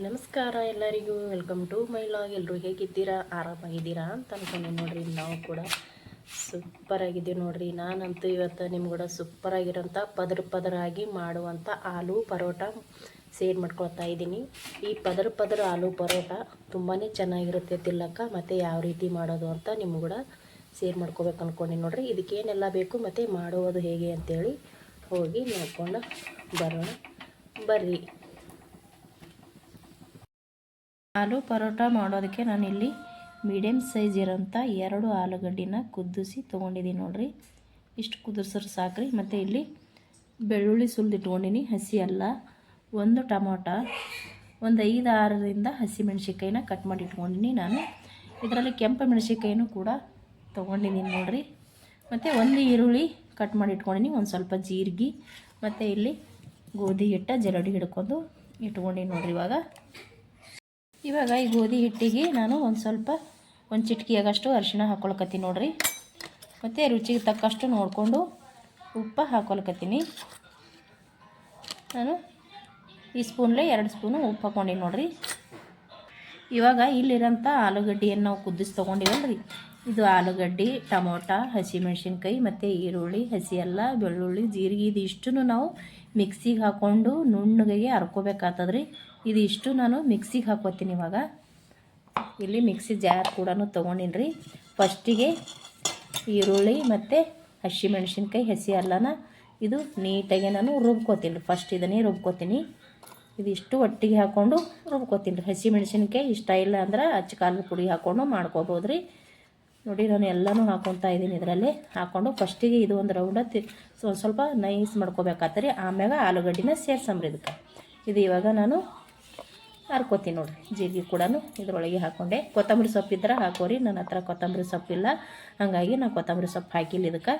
ನಮಸ್ಕಾರ ಎಲ್ಲರಿಗೂ. Welcome to my log ಎಲ್ಲರೂ ಹೇಗಿದ್ದೀರಾ? ಆರಾಮಾಗಿದ್ದೀರಾ ಅಂತ ಅನ್ಕೊಂಡೆ ನೋಡ್ರಿ. ನಾವು ಕೂಡ ಸೂಪರ್ ಆಗಿದ್ದೀವಿ ನೋಡ್ರಿ. ನಾನಂತೂ ಇವತ್ತು ನಿಮ್ಗೂಡ ಸೂಪರ್ ಆಗಿರೋಂಥ ಪದರ ಪದರಾಗಿ ಮಾಡುವಂಥ ಆಲೂ ಪರೋಟ ಸೇರ್ ಮಾಡ್ಕೊಳ್ತಾ ಇದ್ದೀನಿ. ಈ ಪದರ ಪದರ ಆಲೂ ಪರೋಟ ತುಂಬಾ ಚೆನ್ನಾಗಿರುತ್ತೆ ತಿಲ್ಲಕ್ಕ ಮತ್ತು ಯಾವ ರೀತಿ ಮಾಡೋದು ಅಂತ ನಿಮ್ಗೂಡ ಸೇರ್ ಮಾಡ್ಕೋಬೇಕು ಅಂದ್ಕೊಂಡು ನೋಡ್ರಿ. ಇದಕ್ಕೇನೆಲ್ಲ ಬೇಕು, ಮತ್ತು ಮಾಡುವುದು ಹೇಗೆ ಅಂತೇಳಿ ಹೋಗಿ ನೋಡ್ಕೊಂಡು ಬರೋಣ. ಬರ್ರಿ. ಆಲೂ ಪರೋಟ ಮಾಡೋದಕ್ಕೆ ನಾನಿಲ್ಲಿ ಮೀಡಿಯಮ್ ಸೈಜ್ ಇರೋಂಥ ಎರಡು ಆಲೂಗಡ್ಡಿನ ಕುದಿಸಿ ತೊಗೊಂಡಿದ್ದೀನಿ ನೋಡಿರಿ. ಇಷ್ಟು ಕುದಿಸ್ರೆ ಸಾಕ್ರಿ. ಮತ್ತು ಇಲ್ಲಿ ಬೆಳ್ಳುಳ್ಳಿ ಸುಲ್ದು ಇಟ್ಕೊಂಡಿನಿ, ಹಸಿ ಅಲ್ಲ. ಒಂದು ಟೊಮೊಟ, ಒಂದು ಐದು ಆರರಿಂದ ಹಸಿ ಮೆಣಸಿನ್ಕಾಯಿನ ಕಟ್ ಮಾಡಿ ಇಟ್ಕೊಂಡಿನಿ ನಾನು. ಇದರಲ್ಲಿ ಕೆಂಪು ಮೆಣಸಿನ್ಕಾಯಿನೂ ಕೂಡ ತೊಗೊಂಡಿದ್ದೀನಿ ನೋಡಿರಿ. ಮತ್ತು ಒಂದು ಈರುಳ್ಳಿ ಕಟ್ ಮಾಡಿ ಇಟ್ಕೊಂಡಿನಿ, ಒಂದು ಸ್ವಲ್ಪ ಜೀರಿಗೆ. ಮತ್ತು ಇಲ್ಲಿ ಗೋಧಿ ಹಿಟ್ಟ ಜರಡಿ ಹಿಡ್ಕೊಂಡು ಇಟ್ಕೊಂಡಿನಿ ನೋಡಿರಿ ಇವಾಗ. ಇವಾಗ ಈ ಗೋಧಿ ಹಿಟ್ಟಿಗೆ ನಾನು ಒಂದು ಸ್ವಲ್ಪ ಒಂದು ಚಿಟಕಿಯಾಗಷ್ಟು ಅರಿಶಿಣ ಹಾಕೊಳ್ಕತ್ತೀನಿ ನೋಡಿರಿ. ಮತ್ತು ರುಚಿಗೆ ತಕ್ಕಷ್ಟು ನೋಡಿಕೊಂಡು ಉಪ್ಪು ಹಾಕೊಳ್ಕತ್ತೀನಿ. ನಾನು ಈ ಸ್ಪೂನ್ಲೆ ಎರಡು ಸ್ಪೂನು ಉಪ್ಪು ಹಾಕ್ಕೊಂಡಿನಿ ನೋಡಿರಿ. ಇವಾಗ ಇಲ್ಲಿರೋಂಥ ಆಲೂಗಡ್ಡೆಯನ್ನು ನಾವು ಕುದಿಸಿ ತೊಗೊಂಡಿವಲ್ರಿ. ಇದು ಆಲೂಗಡ್ಡೆ, ಟೊಮೊಟ, ಹಸಿಮೆಣ್ಸಿನ್ಕಾಯಿ, ಮತ್ತು ಈರುಳ್ಳಿ, ಹಸಿ ಎಲ್ಲ ಬೆಳ್ಳುಳ್ಳಿ, ಜೀರಿಗೆ ಇದು ಇಷ್ಟು ನಾವು ಮಿಕ್ಸಿಗೆ ಹಾಕ್ಕೊಂಡು ನುಣ್ಣಗೆ ಹರ್ಕೋಬೇಕಾಗ್ತದ್ರಿ ಇದಿಷ್ಟು ನಾನು ಮಿಕ್ಸಿಗೆ ಹಾಕೋತೀನಿ ಇವಾಗ. ಇಲ್ಲಿ ಮಿಕ್ಸಿ ಜಾರ್ ಕೂಡ ತೊಗೊಂಡಿನಿ ಫಸ್ಟಿಗೆ ಈರುಳ್ಳಿ ಮತ್ತು ಹಸಿಮೆಣ್ಸಿನ್ಕಾಯಿ, ಹಸಿ ಅಲ್ಲನ. ಇದು ನೀಟಾಗಿ ನಾನು ರುಬ್ಕೋತೀನಿ. ರೀ ಫಸ್ಟ್ ಇದನ್ನೇ ರುಬ್ಕೋತೀನಿ. ಇದಿಷ್ಟು ಒಟ್ಟಿಗೆ ಹಾಕ್ಕೊಂಡು ರುಬ್ಕೋತೀನಿ. ರೀ ಹಸಿ ಮೆಣಸಿನ್ಕಾಯಿ ಇಷ್ಟ ಇಲ್ಲ ಅಂದ್ರೆ ಅಚ್ಚ ಖಾರದ ಪುಡಿ ಹಾಕ್ಕೊಂಡು ಮಾಡ್ಕೋಬೋದು ರೀ ನೋಡಿ, ನಾನು ಎಲ್ಲನೂ ಹಾಕ್ಕೊತಾ ಇದ್ದೀನಿ ಇದರಲ್ಲಿ. ಹಾಕ್ಕೊಂಡು ಫಸ್ಟಿಗೆ ಇದು ಒಂದು ರೌಂಡ ತಿ ಸ್ವಲ್ಪ ಸ್ವಲ್ಪ ನೈಸ್ ಮಾಡ್ಕೋಬೇಕಾಗ್ತದೆ ರೀ ಆಮ್ಯಾಗ ಆಲೂಗಡ್ಡಿನ ಸೇರ್ಸಂಬ್ರಿ ಇದಕ್ಕೆ. ಇದು ಇವಾಗ ನಾನು ಹರ್ಕೋತೀನಿ ನೋಡಿರಿ. ಜೀರಿಗೆ ಕೂಡ ಇದರೊಳಗೆ ಹಾಕೊಂಡೆ. ಕೊತ್ತಂಬರಿ ಸೊಪ್ಪು ಇದ್ರೆ ಹಾಕೋರಿ. ನನ್ನ ಹತ್ರ ಕೊತ್ತಂಬರಿ ಸೊಪ್ಪಿಲ್ಲ ಹಾಗಾಗಿ ನಾನು ಕೊತ್ತಂಬರಿ ಸೊಪ್ಪು ಹಾಕಿಲ್ಲ ಇದಕ್ಕೆ.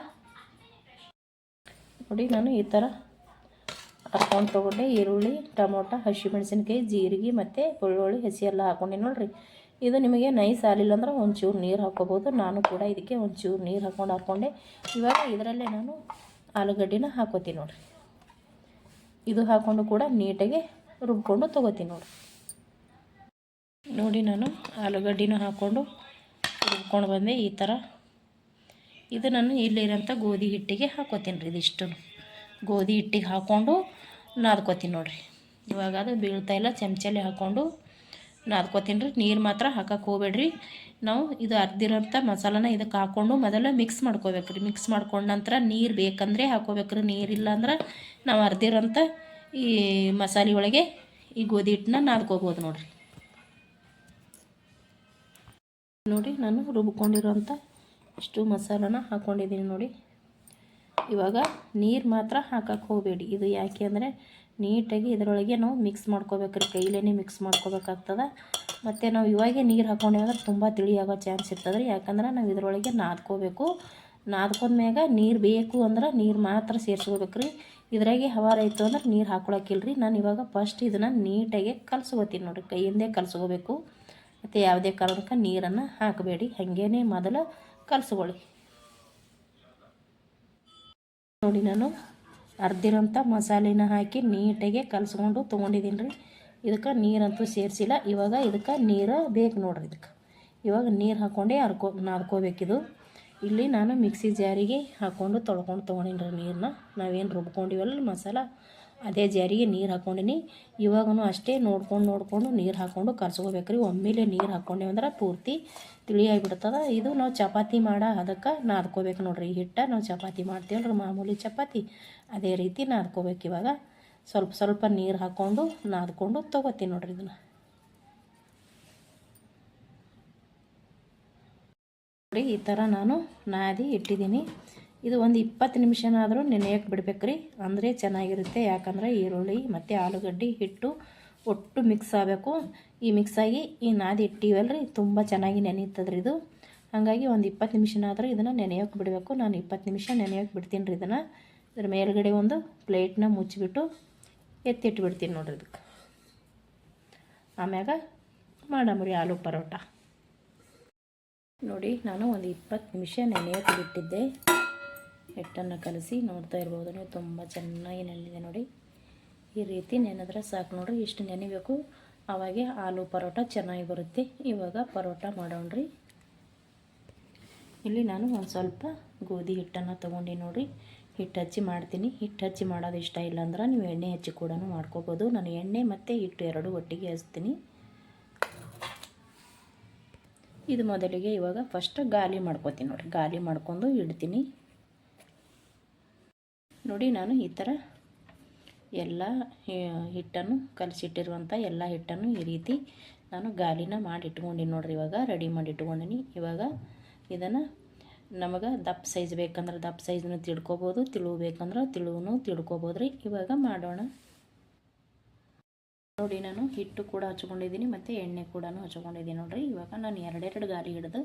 ನೋಡಿ ನಾನು ಈ ಥರ ಹರ್ಕೊಂಡು ತೊಗೊಂಡೆ. ಈರುಳ್ಳಿ, ಟೊಮೊಟೊ, ಹಸಿಮೆಣಸಿನ್ಕಾಯಿ, ಜೀರಿಗೆ ಮತ್ತು ಬೆಳ್ಳುಳ್ಳಿ ಹಸಿ ಎಲ್ಲ ಹಾಕೊಂಡೆ ನೋಡಿರಿ. ಇದು ನಿಮಗೆ ನೈಸ್ ಆಗಲಿಲ್ಲ ಅಂದ್ರೆ ಒಂಚೂರು ನೀರು ಹಾಕೋಬೋದು ನಾನು ಕೂಡ ಇದಕ್ಕೆ ಒಂಚೂರು ನೀರು ಹಾಕೊಂಡು ಹಾಕ್ಕೊಂಡೆ ಇವಾಗ ಇದರಲ್ಲೇ ನಾನು ಆಲೂಗಡ್ಡಿನ ಹಾಕೋತೀನಿ ನೋಡಿರಿ. ಇದು ಹಾಕ್ಕೊಂಡು ಕೂಡ ನೀಟಾಗಿ ರುಬ್ಕೊಂಡು ತೊಗೋತೀನಿ ನೋಡಿ ನೋಡಿ ನಾನು ಆಲೂಗಡ್ಡಿನೂ ಹಾಕ್ಕೊಂಡು ಹುರ್ಕೊಂಡು ಬಂದೆ ಈ ಥರ. ಇದು ನಾನು ಇಲ್ಲಿರೋಂಥ ಗೋಧಿ ಹಿಟ್ಟಿಗೆ ಹಾಕೋತೀನಿ ರೀ ಇದಿಷ್ಟು. ಗೋಧಿ ಹಿಟ್ಟಿಗೆ ಹಾಕ್ಕೊಂಡು ನಾದ್ಕೋತೀನಿ ನೋಡಿರಿ. ಇವಾಗ ಅದು ಬೀಳ್ತಾ ಇಲ್ಲ, ಚಮಚಲ್ಲಿ ಹಾಕ್ಕೊಂಡು ನಾದ್ಕೋತೀನಿ ರೀ. ನೀರು ಮಾತ್ರ ಹಾಕಕ್ಕೆ ಹೋಗ್ಬೇಡ್ರಿ. ನಾವು ಇದು ಅರ್ದಿರೋಂಥ ಮಸಾಲನ ಇದಕ್ಕೆ ಹಾಕ್ಕೊಂಡು ಮೊದಲು ಮಿಕ್ಸ್ ಮಾಡ್ಕೋಬೇಕು ರೀ. ಮಿಕ್ಸ್ ಮಾಡ್ಕೊಂಡ ನಂತರ ನೀರು ಬೇಕಂದರೆ ಹಾಕೋಬೇಕು ರೀ. ನೀರಿಲ್ಲ ಅಂದ್ರೆ ನಾವು ಅರ್ದಿರೋಂಥ ಈ ಮಸಾಲೆ ಒಳಗೆ ಈ ಗೋಧಿ ಹಿಟ್ಟನ್ನ ನಾದ್ಕೋಬೋದು ನೋಡಿರಿ. ನೋಡಿ, ನಾನು ರುಬ್ಕೊಂಡಿರೋಂಥ ಇಷ್ಟು ಮಸಾಲನ ಹಾಕ್ಕೊಂಡಿದ್ದೀನಿ ನೋಡಿ. ಇವಾಗ ನೀರು ಮಾತ್ರ ಹಾಕಕ್ಕೆ ಹೋಗಬೇಡಿ. ಇದು ಯಾಕೆ ಅಂದರೆ ನೀಟಾಗಿ ಇದರೊಳಗೆ ನಾವು ಮಿಕ್ಸ್ ಮಾಡ್ಕೋಬೇಕ್ರಿ ಕೈಲೇ ಮಿಕ್ಸ್ ಮಾಡ್ಕೋಬೇಕಾಗ್ತದೆ. ಮತ್ತು ನಾವು ಇವಾಗೆ ನೀರು ಹಾಕ್ಕೊಂಡೇವೆ ಅಂದ್ರೆ ತುಂಬ ತಿಳಿಯಾಗೋ ಚಾನ್ಸ್ ಇರ್ತದೆ ರೀ ಯಾಕಂದ್ರೆ ನಾವು ಇದರೊಳಗೆ ನಾದ್ಕೋಬೇಕು. ನಾದ್ಕೊಂಡ್ಮ್ಯಾಗ ನೀರು ಬೇಕು ಅಂದ್ರೆ ನೀರು ಮಾತ್ರ ಸೇರಿಸ್ಕೋಬೇಕು ರೀ. ಇದ್ರಾಗೆ ಹವಾರ ಇತ್ತು ಅಂದ್ರೆ ನೀರು ಹಾಕ್ಕೊಳಕ್ಕಿಲ್ರಿ ನಾನು ಇವಾಗ ಫಸ್ಟ್ ಇದನ್ನು ನೀಟಾಗಿ ಕಲಸ್ಕೋತೀನಿ ನೋಡಿರಿ. ಕೈಯಿಂದೇ ಕಲಸ್ಕೋಬೇಕು. ಮತ್ತು ಯಾವುದೇ ಕಾರಣಕ್ಕೆ ನೀರನ್ನು ಹಾಕಬೇಡಿ. ಹಾಗೇನೆ ಮೊದಲು ಕಲಸ್ಕೊಳ್ಳಿ. ನೋಡಿ ನಾನು ಅರ್ದಿರೋಂಥ ಮಸಾಲೆನ ಹಾಕಿ ನೀಟಾಗೆ ಕಲಸ್ಕೊಂಡು ತೊಗೊಂಡಿದ್ದೀನಿ ರೀ ಇದಕ್ಕೆ ನೀರಂತೂ ಸೇರಿಸಿಲ್ಲ. ಇವಾಗ ಇದಕ್ಕೆ ನೀರು ಬೇಕು ನೋಡ್ರಿ ಇದಕ್ಕೆ. ಇವಾಗ ನೀರು ಹಾಕ್ಕೊಂಡೇ ಹರ್ಕೊ ನಾದ್ಕೋಬೇಕಿದು. ಇಲ್ಲಿ ನಾನು ಮಿಕ್ಸಿ ಜಾರಿಗೆ ಹಾಕ್ಕೊಂಡು ತೊಳ್ಕೊಂಡು ತೊಗೊಂಡಿನಿ ರೀ ನೀರನ್ನ ನಾವೇನು ರುಬ್ಕೊಂಡಿವಲ್ಲ ಮಸಾಲ? ಅದೇ ಜಾರಿಗೆ ನೀರು ಹಾಕೊಂಡಿನಿ. ಇವಾಗೂ ಅಷ್ಟೇ ನೋಡ್ಕೊಂಡು ನೋಡಿಕೊಂಡು ನೀರು ಹಾಕ್ಕೊಂಡು ಕರ್ಸ್ಕೋಬೇಕ್ರಿ. ಒಮ್ಮೆಲೆ ನೀರು ಹಾಕ್ಕೊಂಡೇವು ಅಂದ್ರೆ ಪೂರ್ತಿ ತಿಳಿಯಾಗಿಬಿಡ್ತದೆ ಇದು ನಾವು ಚಪಾತಿ ಮಾಡೋ, ಅದಕ್ಕೆ ನಾದ್ಕೋಬೇಕು ನೋಡ್ರಿ. ಹಿಟ್ಟು ನಾವು ಚಪಾತಿ ಮಾಡ್ತೀವಲ್ರಿ ಮಾಮೂಲಿ ಚಪಾತಿ. ಅದೇ ರೀತಿ ನಾದ್ಕೋಬೇಕು ಇವಾಗ. ಸ್ವಲ್ಪ ಸ್ವಲ್ಪ ನೀರು ಹಾಕ್ಕೊಂಡು ನಾದ್ಕೊಂಡು ತೊಗೋತೀನಿ ನೋಡ್ರಿ ಇದನ್ನು. ಈ ಥರ ನಾನು ನಾದಿ ಇಟ್ಟಿದ್ದೀನಿ ಇದು ಒಂದು ಇಪ್ಪತ್ತು ನಿಮಿಷನಾದರೂ ನೆನೆಯೋಕೆ ಬಿಡ್ಬೇಕು ರೀ ಅಂದರೆ ಚೆನ್ನಾಗಿರುತ್ತೆ. ಯಾಕಂದರೆ ಈರುಳ್ಳಿ ಮತ್ತು ಆಲೂಗಡ್ಡೆ ಹಿಟ್ಟು ಒಟ್ಟು ಮಿಕ್ಸ್ ಆಗಬೇಕು. ಈ ಮಿಕ್ಸಾಗಿ ಈ ನಾದಿ ರೀ ತುಂಬ ಚೆನ್ನಾಗಿ ನೆನೆಯುತ್ತದ್ರಿ ಇದು. ಹಾಗಾಗಿ ಒಂದು ಇಪ್ಪತ್ತು ನಿಮಿಷನಾದರೂ ಇದನ್ನು ನೆನೆಯೋಕೆ ಬಿಡಬೇಕು. ನಾನು ಇಪ್ಪತ್ತು ನಿಮಿಷ ನೆನೆಯೋಕೆ ಬಿಡ್ತೀನಿ ರೀ ಇದನ್ನು. ಇದ್ರ ಮೇಲ್ಗಡೆ ಒಂದು ಪ್ಲೇಟ್ನ ಮುಚ್ಚಿಬಿಟ್ಟು ಎತ್ತಿಟ್ಬಿಡ್ತೀನಿ ನೋಡ್ರಿ ಇದಕ್ಕೆ ಆಮ್ಯಾಗ ಮಾಡಮ್ರಿ ಆಲೂ ಪರೋಟ. ನೋಡಿ, ನಾನು ಒಂದು ಇಪ್ಪತ್ತು ನಿಮಿಷ ನೆನೆಯೋಕೆ ಬಿಟ್ಟಿದ್ದೆ. ಹಿಟ್ಟನ್ನು ಕಲಸಿ ನೋಡ್ತಾ ಇರ್ಬೋದು. ನೀವು ತುಂಬ ಚೆನ್ನಾಗಿ ನೆನೆದಿದೆ ನೋಡಿ. ಈ ರೀತಿ ನೆನೆದ್ರೆ ಸಾಕು ನೋಡ್ರಿ, ಇಷ್ಟು ನೆನೆಬೇಕು. ಆವಾಗೆ ಆಲೂ ಪರೋಟ ಚೆನ್ನಾಗಿ ಬರುತ್ತೆ. ಇವಾಗ ಪರೋಟ ಮಾಡೋಣ್ರಿ. ಇಲ್ಲಿ ನಾನು ಒಂದು ಸ್ವಲ್ಪ ಗೋಧಿ ಹಿಟ್ಟನ್ನು ತೊಗೊಂಡು ನೋಡಿರಿ. ಹಿಟ್ಟು ಹಚ್ಚಿ ಮಾಡ್ತೀನಿ. ಹಿಟ್ಟು ಹಚ್ಚಿ ಮಾಡೋದು ಇಷ್ಟ ಇಲ್ಲ ಅಂದ್ರೆ ನೀವು ಎಣ್ಣೆ ಹಚ್ಚಿ ಕೂಡ ಮಾಡ್ಕೋಬೋದು. ನಾನು ಎಣ್ಣೆ ಮತ್ತು ಹಿಟ್ಟು ಎರಡು ಒಟ್ಟಿಗೆ ಹಚ್ತೀನಿ. ಇದು ಮೊದಲಿಗೆ ಇವಾಗ ಫಸ್ಟ್ ಗಾಲಿ ಮಾಡ್ಕೋತೀನಿ ನೋಡಿರಿ. ಗಾಲಿ ಮಾಡ್ಕೊಂಡು ಇಡ್ತೀನಿ. ನೋಡಿ ನಾನು ಈ ಥರ ಎಲ್ಲ ಹಿಟ್ಟನ್ನು ಕಲಸಿಟ್ಟಿರುವಂಥ ಎಲ್ಲ ಹಿಟ್ಟನ್ನು ಈ ರೀತಿ ನಾನು ಗಾಲಿನ ಮಾಡಿ ಇಟ್ಕೊಂಡಿನಿ ನೋಡ್ರಿ ಇವಾಗ, ರೆಡಿ ಮಾಡಿ ಇಟ್ಕೊಂಡಿನಿ. ಇವಾಗ ಇದನ್ನು ನಮಗೆ ದಪ್ಪ ಸೈಜ್ ಬೇಕಂದ್ರೆ ದಪ್ಪ ಸೈಜ್ನು ತಿಳ್ಕೊಬೋದು, ತಿಳುವು ಬೇಕಂದ್ರೆ ತಿಳುವನು ತಿಳ್ಕೊಬೋದು ರೀ ಇವಾಗ ಮಾಡೋಣ. ನೋಡಿ ನಾನು ಹಿಟ್ಟು ಕೂಡ ಹಚ್ಕೊಂಡಿದ್ದೀನಿ, ಮತ್ತು ಎಣ್ಣೆ ಕೂಡ ಹಚ್ಕೊಂಡಿದ್ದೀನಿ ನೋಡಿರಿ. ಇವಾಗ ನಾನು ಎರಡೆರಡು ಗಾಲಿ ಹಿಡಿದು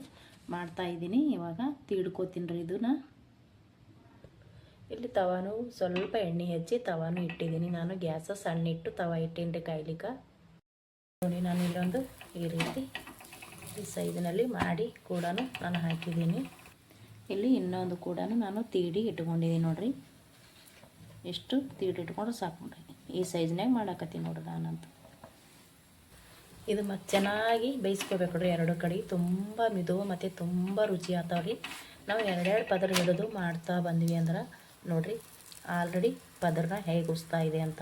ಮಾಡ್ತಾಯಿದ್ದೀನಿ ಇವಾಗ ತಿಳ್ಕೊತೀನಿ ರೀ ಇದನ್ನ. ಇಲ್ಲಿ ತವಾನು ಸ್ವಲ್ಪ ಎಣ್ಣೆ ಹಚ್ಚಿ ತವಾನು ಇಟ್ಟಿದ್ದೀನಿ. ನಾನು ಗ್ಯಾಸ ಸಣ್ಣ ಇಟ್ಟು ತವ ಇಟ್ಟೀನಿ ರೀ ಕಾಯ್ಲಿಕ್ಕೆ. ನೋಡಿ, ನಾನು ಇಲ್ಲೊಂದು ಈ ರೀತಿ ಈ ಸೈಜ್ನಲ್ಲಿ ಮಾಡಿ ಕೂಡ ನಾನು ಹಾಕಿದ್ದೀನಿ. ಇಲ್ಲಿ ಇನ್ನೊಂದು ಕೂಡ ನಾನು ತೀಡಿ ಇಟ್ಕೊಂಡಿದ್ದೀನಿ ನೋಡಿರಿ. ಎಷ್ಟು ತೀಡಿ ಇಟ್ಕೊಂಡು ಸಾಕು ನೋಡ್ರಿ. ಈ ಸೈಜ್ನಾಗ ಮಾಡಾಕತ್ತೀನಿ ನೋಡ್ರಿ ನಾನಂತ. ಇದು ಮತ್ತು ಚೆನ್ನಾಗಿ ಬೇಯಿಸ್ಕೋಬೇಕು ರೀ ಎರಡು ಕಡೆ. ತುಂಬ ಮಿದು ಮತ್ತು ತುಂಬ ರುಚಿ ಆಗ್ತಾವ್ರಿ. ನಾವು ಎರಡೆರಡು ಪದರ ಹಿಡಿದು ಮಾಡ್ತಾ ಬಂದ್ವಿ ಅಂದ್ರೆ ನೋಡಿರಿ, ಆಲ್ರೆಡಿ ಪದರನ ಹೇಗೆ ಉಸ್ತಾ ಇದೆ ಅಂತ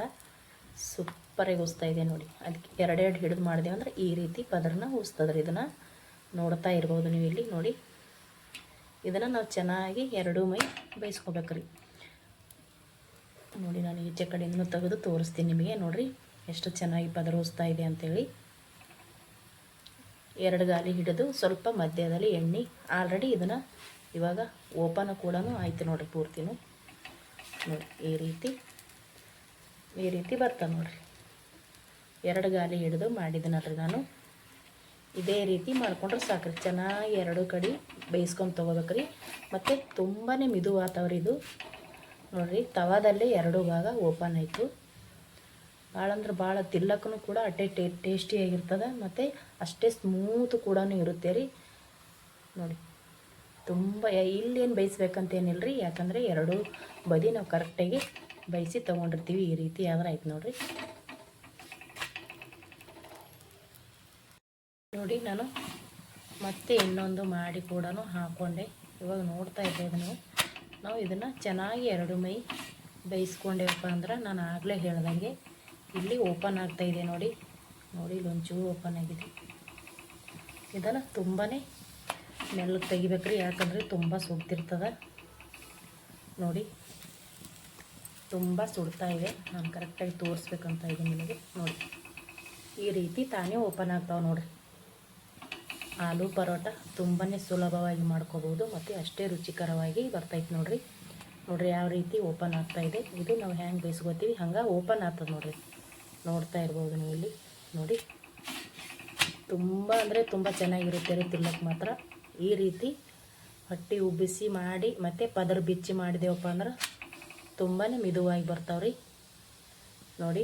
ಸೂಪರಾಗಿ ಉಸ್ತಾ ಇದೆ ನೋಡಿ. ಅದಕ್ಕೆ ಎರಡೆರಡು ಹಿಡಿದು ಮಾಡಿದೆ ಅಂದ್ರೆ ಈ ರೀತಿ ಪದರನ ಉಸ್ತದ್ರಿ ಇದನ್ನು. ನೋಡ್ತಾ ಇರ್ಬೋದು ನೀವು ಇಲ್ಲಿ ನೋಡಿ. ಇದನ್ನು ನಾವು ಚೆನ್ನಾಗಿ ಎರಡೂ ಮೈ ಬೇಯಿಸ್ಕೋಬೇಕ್ರಿ. ನೋಡಿ ನಾನು ಈಚೆ ಕಡೆಯಿಂದ ತೆಗೆದು ತೋರಿಸ್ತೀನಿ ನಿಮಗೆ. ನೋಡಿರಿ, ಎಷ್ಟು ಚೆನ್ನಾಗಿ ಪದರ ಉಸ್ತಾ ಇದೆ ಅಂಥೇಳಿ ಎರಡು ಗಾಲಿ ಹಿಡಿದು ಸ್ವಲ್ಪ ಮಧ್ಯದಲ್ಲಿ ಎಣ್ಣೆ. ಆಲ್ರೆಡಿ ಇದನ್ನು ಇವಾಗ ಓಪನ್ ಕೂಡ ಆಯ್ತು ನೋಡಿರಿ ಪೂರ್ತಿನೂ. ನೋಡಿ ಈ ರೀತಿ ಈ ರೀತಿ ಬರ್ತಾ ನೋಡಿರಿ. ಎರಡು ಗಾಲಿ ಹಿಡಿದು ಮಾಡಿದ್ದೀನಲ್ರಿ ನಾನು ಇದೇ ರೀತಿ ಮಾಡ್ಕೊಂಡ್ರೆ ಸಾಕ್ರಿ. ಚೆನ್ನಾಗಿ ಎರಡು ಕಡೆ ಬೇಯಿಸ್ಕೊಂಡು ತೊಗೋಬೇಕ್ರಿ. ಮತ್ತು ತುಂಬಾ ಮಿದು ಆತವ್ರಿ ಇದು. ನೋಡಿರಿ, ತವಾದಲ್ಲೇ ಎರಡು ಭಾಗ ಓಪನ್ ಆಯಿತು. ಭಾಳ ಅಂದ್ರೆ ಭಾಳ ತಿಲ್ಲಕ್ಕೂ ಕೂಡ ಅಟ್ಟೆ ಟೇ ಟೇಸ್ಟಿಯಾಗಿರ್ತದೆ ಮತ್ತು ಅಷ್ಟೇ ಸ್ಮೂತ್ ಕೂಡ ಇರುತ್ತೆ ರೀ. ನೋಡಿ. ತುಂಬ ಇಲ್ಲೇನು ಬೇಯಿಸ್ಬೇಕಂತೇನಿಲ್ಲ ರೀ ಯಾಕಂದರೆ ಎರಡು ಬದಿ ನಾವು ಕರೆಕ್ಟಾಗಿ ಬೇಯಿಸಿ ತೊಗೊಂಡಿರ್ತೀವಿ ಈ ರೀತಿ ಆದ್ರೆ ಆಯ್ತು ನೋಡಿರಿ. ನೋಡಿ ನಾನು ಮತ್ತೆ ಇನ್ನೊಂದು ಮಾಡಿ ಕೂಡ ಹಾಕ್ಕೊಂಡೆ ಇವಾಗ ನೋಡ್ತಾ ಇದ್ದೇವೆ ನಾವು. ನಾವು ಇದನ್ನು ಚೆನ್ನಾಗಿ ಎರಡು ಮೈ ಬೇಯಿಸ್ಕೊಂಡೇವಪ್ಪ ಅಂದ್ರೆ ನಾನು ಆಗಲೇ ಹೇಳ್ದಂಗೆ ಇಲ್ಲಿ ಓಪನ್ ಆಗ್ತಾಯಿದೆ ನೋಡಿ. ನೋಡಿ ಇಲ್ಲಿ ಒಂಚೂರು ಓಪನ್ ಆಗಿದೆ. ಇದನ್ನು ತುಂಬಾ ಮೆಲ್ಲಗೆ ತೆಗಿಬೇಕ್ರಿ, ಯಾಕಂದರೆ ತುಂಬ ಸುಡ್ತಿರ್ತದೆ. ನೋಡಿ, ತುಂಬ ಸುಡ್ತಾ ಇದೆ. ನಾನು ಕರೆಕ್ಟಾಗಿ ತೋರಿಸ್ಬೇಕಂತ ಇದೆ ನಿಮಗೆ. ನೋಡಿ, ಈ ರೀತಿ ತಾನೇ ಓಪನ್ ಆಗ್ತಾವೆ ನೋಡಿರಿ. ಆಲೂ ಪರೋಟ ತುಂಬಾ ಸುಲಭವಾಗಿ ಮಾಡ್ಕೋಬೋದು ಮತ್ತು ಅಷ್ಟೇ ರುಚಿಕರವಾಗಿ ಬರ್ತೈತೆ ನೋಡಿರಿ. ನೋಡಿರಿ, ಯಾವ ರೀತಿ ಓಪನ್ ಆಗ್ತಾ ಇದೆ. ಇದು ನಾವು ಹ್ಯಾಂಗೆ ಬೇಯಿಸ್ಕೋತೀವಿ? ಹಂಗೆ ಓಪನ್ ಆಗ್ತದೆ ನೋಡಿರಿ. ನೋಡ್ತಾ ಇರ್ಬೋದು ನೀವು ಇಲ್ಲಿ. ನೋಡಿ, ತುಂಬ ಅಂದರೆ ತುಂಬ ಚೆನ್ನಾಗಿರುತ್ತೆ ರೀ ತಿನ್ನಕ್ಕೆ ಮಾತ್ರ. ಈ ರೀತಿ ಹೊಟ್ಟೆ ಉಬ್ಬಿಸಿ ಮಾಡಿ, ಮತ್ತು ಪದರ ಬಿಚ್ಚಿ ಮಾಡಿದೆವಪ್ಪ ಅಂದ್ರೆ ತುಂಬಾ ಮಿದುವಾಗಿ ಬರ್ತಾವ್ರಿ. ನೋಡಿ,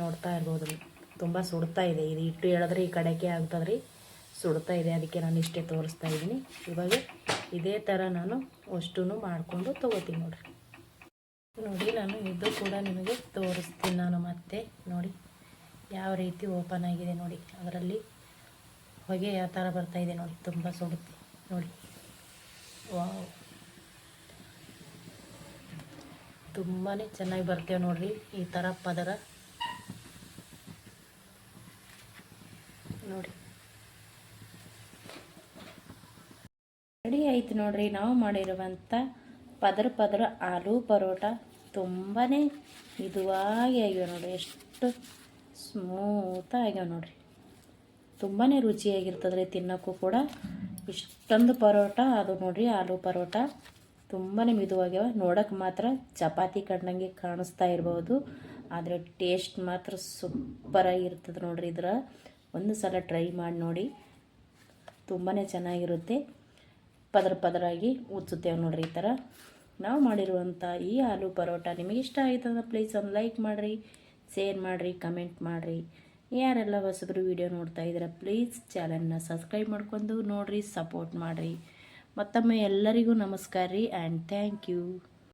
ನೋಡ್ತಾ ಇರ್ಬೋದು. ರೀ ತುಂಬ ಸುಡ್ತಾ ಇದೆ. ಇದು ಇಟ್ಟು ಹೇಳಿದ್ರೆ ಈ ಕಡೆಗೆ ಆಗ್ತದ್ರಿ. ಸುಡ್ತಾ ಇದೆ. ಅದಕ್ಕೆ ನಾನು ಇಷ್ಟೇ ತೋರಿಸ್ತಾ ಇದ್ದೀನಿ. ಇವಾಗ ಇದೇ ಥರ ನಾನು ಅಷ್ಟೂ ಮಾಡಿಕೊಂಡು ತೊಗೋತೀನಿ ನೋಡಿರಿ. ನೋಡಿ, ನಾನು ಇದು ಕೂಡ ನಿಮಗೆ ತೋರಿಸ್ತೀನಿ ನಾನು ಮತ್ತೆ. ನೋಡಿ, ಯಾವ ರೀತಿ ಓಪನ್ ಆಗಿದೆ ನೋಡಿ. ಅದರಲ್ಲಿ ಹೊಗೆ ಯಾವ ಥರ ಬರ್ತಾಯಿದೆ ನೋಡಿ, ತುಂಬ ಸುಡುತ್ತೆ ನೋಡಿ. ವಾವ್. ತುಂಬಾ ಚೆನ್ನಾಗಿ ಬರ್ತೇವೆ ನೋಡಿರಿ, ಈ ಥರ ಪದರ. ನೋಡಿ. ರೆಡಿ ಆಯ್ತು ನೋಡ್ರಿ, ನಾವು ಮಾಡಿರುವಂಥ ಪದರ ಪದರ ಆಲೂ ಪರೋಟ ತುಂಬಾ ಇದುವಾಗಿ ಆಗ್ಯಾವ ನೋಡ್ರಿ, ಎಷ್ಟು ಸ್ಮೂತ್ ಆಗ್ಯಾವ ನೋಡ್ರಿ. ತುಂಬಾ ರುಚಿಯಾಗಿರ್ತದೆ ರೀ ತಿನ್ನೋಕ್ಕೂ ಕೂಡ. ಇಷ್ಟೊಂದು ಪರೋಟ, ಅದು ನೋಡಿರಿ ಆಲೂ ಪರೋಟ ತುಂಬಾ ಮಿದುವಾಗ್ಯಾವ. ನೋಡೋಕೆ ಮಾತ್ರ ಚಪಾತಿ ಕಂಡಂಗೆ ಕಾಣಿಸ್ತಾ ಇರ್ಬೋದು. ಆದರೆ ಟೇಸ್ಟ್ ಮಾತ್ರ ಸೂಪರಾಗಿರ್ತದೆ ನೋಡ್ರಿ ಇದರ. ಒಂದು ಸಲ ಟ್ರೈ ಮಾಡಿ ನೋಡಿ. ತುಂಬಾ ಚೆನ್ನಾಗಿರುತ್ತೆ. ಪದರ ಪದರಾಗಿ ಉಚ್ಚುತ್ತೇವೆ ನೋಡ್ರಿ ಈ ಥರ ನಾವು ಮಾಡಿರುವಂಥ ಈ ಆಲೂ ಪರೋಟ ನಿಮಗೆ ಇಷ್ಟ ಆಯ್ತಂದ್ರೆ ಪ್ಲೀಸ್ ಒಂದು ಲೈಕ್ ಮಾಡಿರಿ ಶೇರ್ ಮಾಡಿರಿ ಕಮೆಂಟ್ ಮಾಡಿರಿ. ಯಾರೆಲ್ಲ ಹೊಸಬ್ರು ವೀಡಿಯೋ ನೋಡ್ತಾ ಇದ್ದೀರ ಪ್ಲೀಸ್ ಚಾನಲ್ನ ಸಬ್ಸ್ಕ್ರೈಬ್ ಮಾಡ್ಕೊಂಡು ನೋಡಿರಿ ಸಪೋರ್ಟ್ ಮಾಡಿರಿ. ಮತ್ತೊಮ್ಮೆ ಎಲ್ಲರಿಗೂ ನಮಸ್ಕಾರ ರೀ ಆ್ಯಂಡ್ ಥ್ಯಾಂಕ್ ಯು